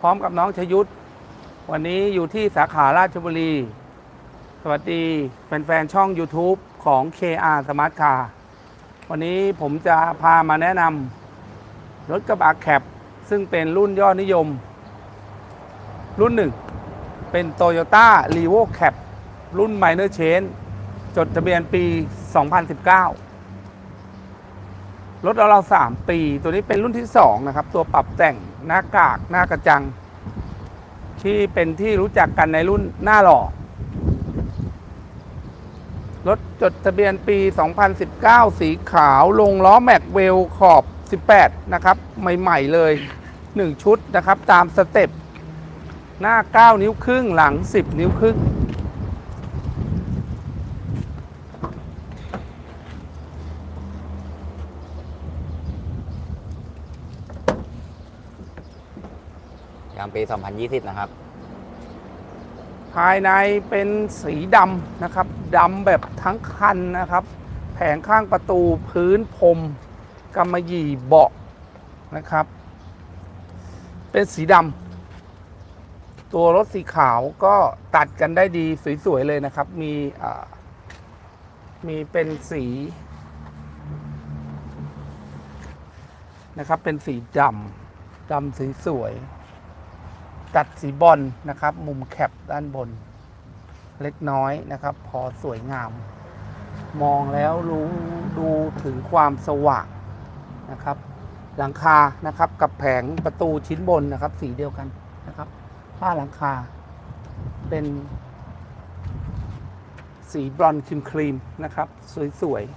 พร้อมกับน้องชยุทธวันนี้อยู่ที่สาขาราชบุรี สวัสดีแฟนๆ ช่อง YouTube ของ KR Smart Car วันนี้ผมจะพามาแนะนำรถกระบะแคป ซึ่งเป็นรุ่นยอดนิยม รุ่นหนึ่ง เป็น Toyota r e v o Cap รุ่น Minor Change จดทะเบียนปี 2019 รถเราสามปี ตัวนี้เป็นรุ่นที่สองนะครับ ตัวปรับแต่งหน้ากากหน้ากระจัง ที่เป็นที่รู้จักกันในรุ่นหน้าหล่อ รถจดทะเบียนปี 2019 สีขาวลงล้อแม็กเวลขอบ 18 นะครับ ใหม่ ๆ เลย 1 ชุดนะครับ ตามสเต็ปหน้า 9 นิ้วครึ่งหลัง 10 นิ้วครึ่ง ยางปี 2020 นะครับ ภายในเป็นสีดำนะครับดำแบบทั้งคันนะครับ แผงข้างประตูพื้นพรมกำมะหยี่เบาะนะครับ เป็นสีดำตัวรถสีขาวก็ตัดกันได้ดีสวย ๆ เลยนะครับ มีมีเป็นสีนะครับเป็นสีดำดำสสวย ตัดสีบอลนะครับ มุมแคปด้านบน เล็กน้อยนะครับ พอสวยงาม มองแล้วรู้ดูถึงความสว่างนะครับ หลังคานะครับกับแผงประตูชิ้นบนนะครับ สีเดียวกันนะครับ ผ้าหลังคา เป็นสีบรอนซ์ครีมครีมนะครับ สวยๆ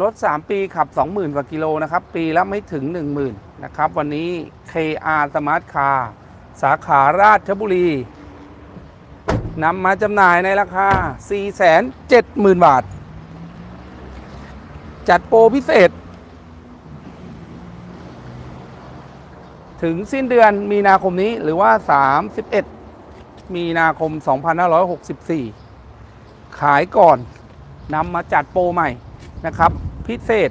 รถ 3 ปีขับ 20,000 กว่ากิโลนะครับ ปีละไม่ถึง 10,000 นะครับ วันนี้ KR Smart Car สาขาราชบุรีนำมาจำหน่ายในราคา 470,000 บาท จัดโปรพิเศษ ถึงสิ้นเดือนมีนาคมนี้หรือว่า 31 มีนาคม 2564 ขายก่อนนำมาจัดโปรใหม่นะครับ พิเศษ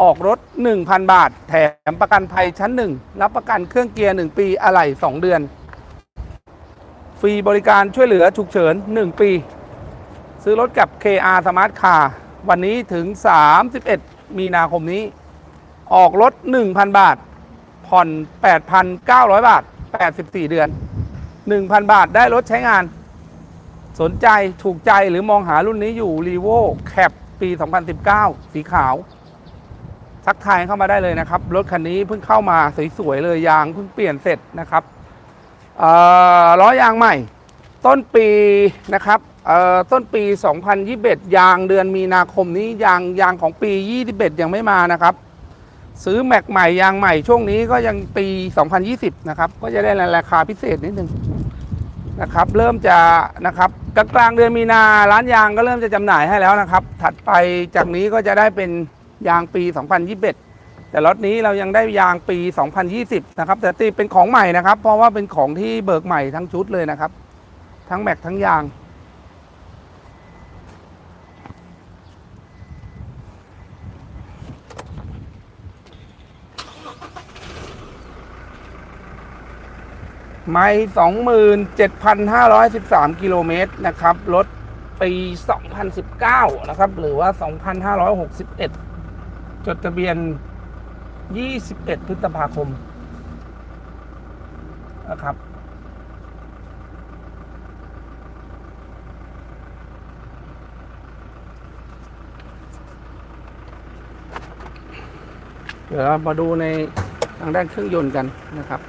ออกรถ 1,000 บาท แถมประกันภัยชั้น 1 รับประกันเครื่องเกียร์ 1 ปีอะไหล่2 เดือน ฟรีบริการช่วยเหลือฉุกเฉิน 1 ปี ซื้อรถกับ KR Smart Car วันนี้ถึง 31 มีนาคมนี้ ออกรถ 1,000 บาท ผ่อน 8,900 บาท 84 เดือน 1,000 บาทได้รถใช้งาน สนใจถูกใจหรือมองหารุ่นนี้อยู่ r e v o Cap ปี 2019 สีขาว ทักทายเข้ามาได้เลยนะครับ รถคันนี้เพิ่งเข้ามาสวยๆเลยยางเพิ่งเปลี่ยนเสร็จนะครับล้อยางใหม่ ต้นปีนะครับต้นปี 2021 ยางเดือนมีนาคมนี้ยางยางของปี 21 ยังไม่มานะครับ ซื้อแม็กใหม่ยางใหม่ช่วงนี้ก็ยังปี 2020 นะครับ ก็จะได้ราคาพิเศษนิดนึงนะครับ เริ่มจะนะครับกลางกลางเดือนมีนาร้านยางก็เริ่มจะจำหน่ายให้แล้วนะครับ ถัดไปจากนี้ก็จะได้เป็น ยางปี 2021 แต่รถนี้เรายังได้ยางปี 2020 นะครับ แต่ตีเป็นของใหม่นะครับ เพราะว่าเป็นของที่เบิกใหม่ทั้งชุดเลยนะครับ ทั้งแม็กทั้งยาง ไม่27,513 กิโลเมตรนะครับ รถปี 2019 นะครับ หรือว่า 2,561 จดทะเบียน 21 พฤษภาคมนะครับ เดี๋ยวเรามาดูในทางด้านเครื่องยนต์กันนะครับ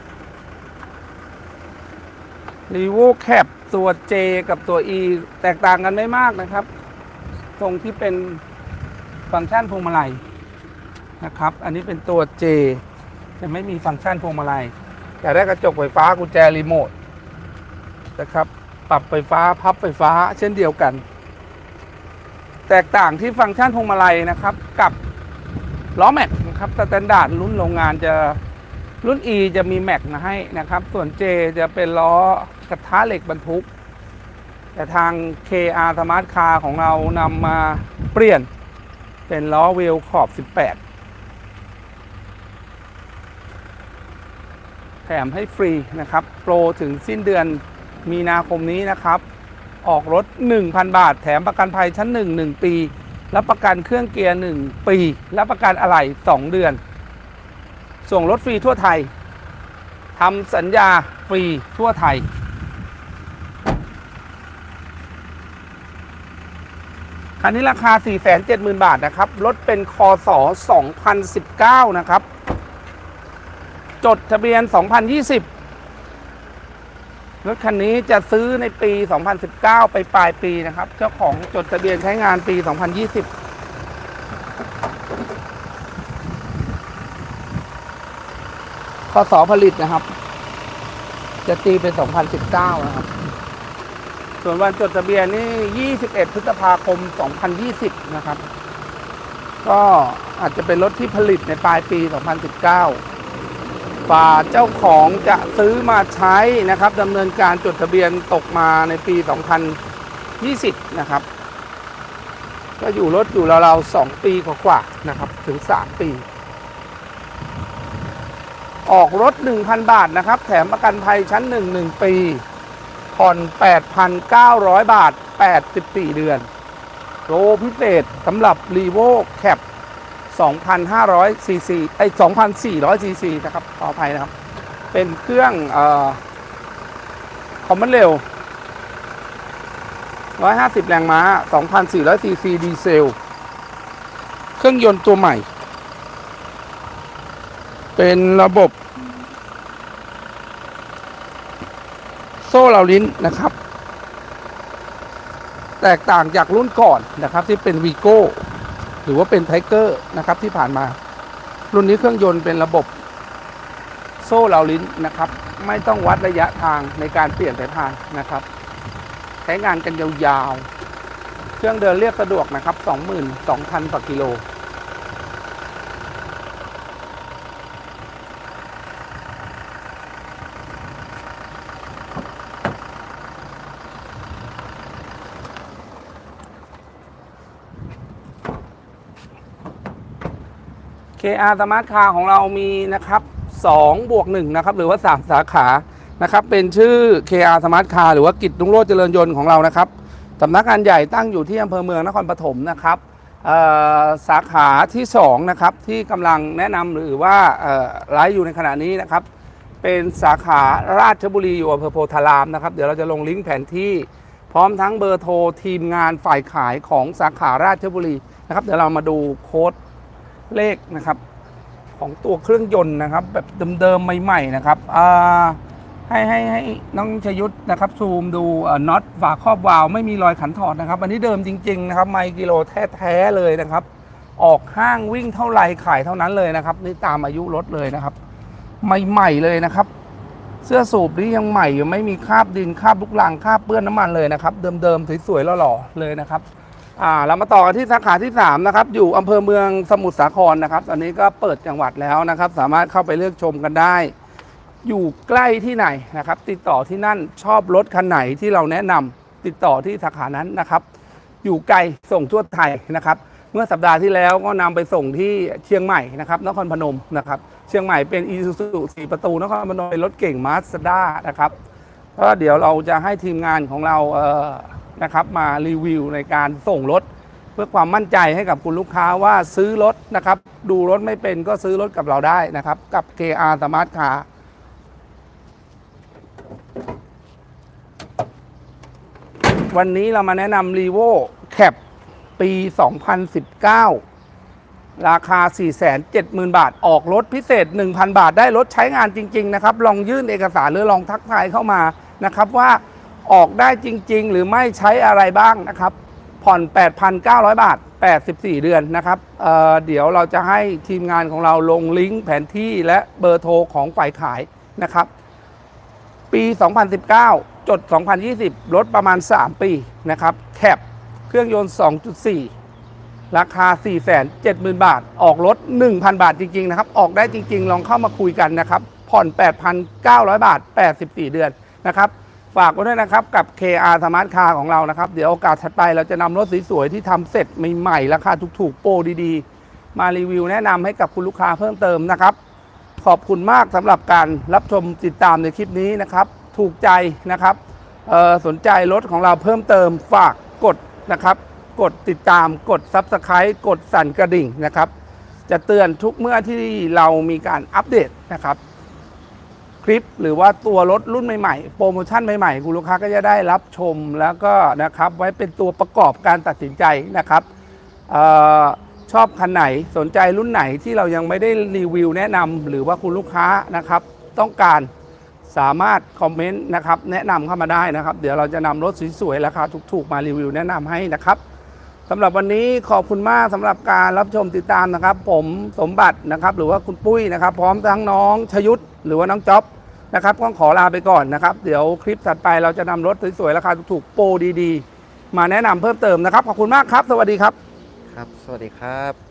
รีโวแคปตัว J กับตัว E แตกต่างกันไม่มากนะครับ ตรงที่เป็นฟังก์ชันพวงมาลัย นะครับ อันนี้เป็นตัว J จะไม่มีฟังก์ชันพวงมาลัยแต่ได้กระจกไฟฟ้ากุญแจรีโมทนะครับ ปรับไฟฟ้าพับไฟฟ้าเช่นเดียวกัน แตกต่างที่ฟังก์ชันพวงมาลัยนะครับ กับล้อแม็กนะครับสแตนดาร์ดรุ่นโรงงานจะรุ่น E จะมีแม็กมาให้นะครับ ส่วน J จะเป็นล้อกระทะเหล็กบรรทุก แต่ทาง KR Smart Car ของเรานำมาเปลี่ยนเป็นล้อเวลขอบ 18 ถมให้ฟรีนะครับ โปรถึงสิ้นเดือนมีนาคมนี้นะครับ ออกรถ 1,000 บาท แถมประกันภัยชั้น 1 1 ปี รับประกันเครื่องเกียร์ 1 ปี รับประกันอะไหล่ 2 เดือน ส่งรถฟรีทั่วไทยทำสัญญาฟรีทั่วไทย คันนี้ราคา 470,000 บาทนะครับ รถเป็นคศ2019 นะครับ จดทะเบียน 2020 รถคันนี้จะซื้อในปี 2019 ไปปลายปีนะครับ เจ้าของจดทะเบียนใช้งานปี 2020พศผลิตนะครับ จะตีเป็น 2019 นะครับ ส่วนวันจดทะเบียนนี่ 21 พฤษภาคม 2020 นะครับ ก็อาจจะเป็นรถที่ผลิตในปลายปี 2019 ฝ่าเจ้าของจะซื้อมาใช้นะครับดำเนินการจดทะเบียนตกมาในปี 2020 นะครับ ก็อยู่รถอยู่ราวๆ2ปีกว่าๆนะครับ ถึง 3 ปี ออกรถ 1,000 บาทนะครับ แถมประกันภัยชั้น 1 1 ปีผ่อน 8,900 บาท 84 เดือนโปรพิเศษสำหรับ r e v o Cap 2,500ซีซีไอ้2,400ซีซีนะครับขออภัยนะครับ เป็นเครื่องเอ่อคอมมอนเร็ว150 แรงม้า 2,400ซีซีดีเซล เครื่องยนต์ตัวใหม่ เป็นระบบ โซ่เหลาลิ้นนะครับ แตกต่างจากรุ่นก่อนนะครับที่เป็นวีโก้ หรือว่าเป็นไทเกอร์นะครับที่ผ่านมา รุ่นนี้เครื่องยนต์เป็นระบบโซ่เหลาลิ้นนะครับ ไม่ต้องวัดระยะทางในการเปลี่ยนสายพานนะครับ ใช้งานกันยาวๆ เครื่องเดินเรียบสะดวกนะครับ 22,000ต่อกิโล KR Smart Car ของเรามีนะครับ2บวก1นะครับหรือว่า 3 สาขานะครับเป็นชื่อ KR Smart Car หรือว่ากิจลุงโรจน์เจริญยนต์ของเรานะครับสำนักงานใหญ่ตั้งอยู่ที่อำเภอเมืองนครปฐมนะครับสาขาที่2นะครับที่กำลังแนะนำหรือว่าเอ่อไลฟ์อยู่ในขณะนี้นะครับ เป็นสาขาราชบุรีอยู่อำเภอโพธารามนะครับเดี๋ยวเราจะลงลิงก์แผนที่พร้อมทั้งเบอร์โทรทีมงานฝ่ายขายของสาขาราชบุรีนะครับเดี๋ยวเรามาดูโค้ด เลขนะครับ ของตัวเครื่องยนต์นะครับ แบบเดิมๆใหม่ๆนะครับอ่าให้ให้ให้น้องชยุทธนะครับซูมดูน็อตฝาครอบวาล์วไม่มีรอยขันถอดนะครับ อันนี้เดิมจริง ๆ นะครับ ไมกิโลแท้ๆเลยนะครับ ออกห้างวิ่งเท่าไหรขายเท่านั้นเลยนะครับ นี่ตามอายุรถเลยนะครับ ใหม่ๆเลยนะครับ เสื้อสูบนี่ยังใหม่อยู่ไม่มีคราบดินคราบลูกลังคราบเปื้อนน้ำมันเลยนะครับ เดิมๆสวยๆหล่อๆเลยนะครับ อ่าเรามาต่อกันที่สาขาที่3นะครับอยู่อำเภอเมืองสมุทรสาครนะครับ ตอนนี้ก็เปิดจังหวัดแล้วนะครับ สามารถเข้าไปเลือกชมกันได้ อยู่ใกล้ที่ไหนนะครับ ติดต่อที่นั่นชอบรถคันไหนที่เราแนะนำติดต่อที่สาขานั้นนะครับ อยู่ไกลส่งทั่วไทยนะครับ เมื่อสัปดาห์ที่แล้วก็นำไปส่งที่เชียงใหม่นะครับนครพนมนะครับ เชียงใหม่เป็นอีซูซูสีประตูนครพนมเป็นรถเก่งมาสด้านะครับก็เดี๋ยวเราจะให้ทีมงานของเราเออ นะครับมารีวิวในการส่งรถ เพื่อความมั่นใจให้กับคุณลูกค้าว่าซื้อรถนะครับ ดูรถไม่เป็นก็ซื้อรถกับเราได้นะครับ กับ KR Smart Car วันนี้เรามาแนะนำ r e v o Cap ปี 2019 ราคา 470,000 บาท ออกรถพิเศษ 1,000 บาท ได้รถใช้งานจริง ๆ นะครับ ลองยื่นเอกสารหรือลองทักทายเข้ามานะครับว่า ออกได้จริง ๆ หรือไม่ใช้อะไรบ้างนะครับ ผ่อน 8,900 บาท 84 เดือนนะครับเเดี๋ยวเราจะให้ทีมงานของเราลงลิงก์แผนที่และเบอร์โทรของฝ่ายขายนะครับ ปี 2019 จด 2020 ลดประมาณ 3 ปีนะครับแคปเครื่องยนต์ 2.4 ราคา 470,000 บาท ออกรถ 1,000 บาทจริง ๆ นะครับ ออกได้จริง ๆ ลองเข้ามาคุยกันนะครับ ผ่อน 8,900 บาท 84 เดือนนะครับ ฝากไว้ด้วยนะครับกับ KR Smart Car ของเรานะครับ เดี๋ยวโอกาสถัดไปเราจะนำรถสวยๆที่ทำเสร็จใหม่ๆราคาถูกๆ โปรดีๆ มารีวิวแนะนำให้กับคุณลูกค้าเพิ่มเติมนะครับ ขอบคุณมากสำหรับการรับชมติดตามในคลิปนี้นะครับ ถูกใจนะครับสนใจรถของเราเพิ่มเติมฝากกดนะครับ กดติดตามกด Subscribe กดสั่นกระดิ่งนะครับ จะเตือนทุกเมื่อที่เรามีการอัปเดตนะครับ คลิปหรือว่าตัวรถรุ่นใหม่ๆ โปรโมชั่นใหม่ๆ คุณลูกค้าก็จะได้รับชมแล้วก็นะครับไว้เป็นตัวประกอบการตัดสินใจนะครับออชอบคันไหนสนใจรุ่นไหนที่เรายังไม่ได้รีวิวแนะนำหรือว่าคุณลูกค้านะครับต้องการสามารถคอมเมนต์นะครับแนะนำเข้ามาได้นะครับ เดี๋ยวเราจะนำรถสวยๆราคาถูกๆมารีวิวแนะนำให้นะครับ สำหรับวันนี้ขอบคุณมากสำหรับการรับชมติดตามนะครับ ผมสมบัตินะครับ หรือว่าคุณปุ้ยนะครับ พร้อมทั้งน้องชยุทธหรือว่าน้องจ๊อบนะครับต้องขอลาไปก่อนนะครับ เดี๋ยวคลิปถัดไปเราจะนำรถสวยๆราคาถูกๆโปรดีๆ มาแนะนำเพิ่มเติมนะครับ ขอบคุณมากครับ สวัสดีครับ ครับ สวัสดีครับ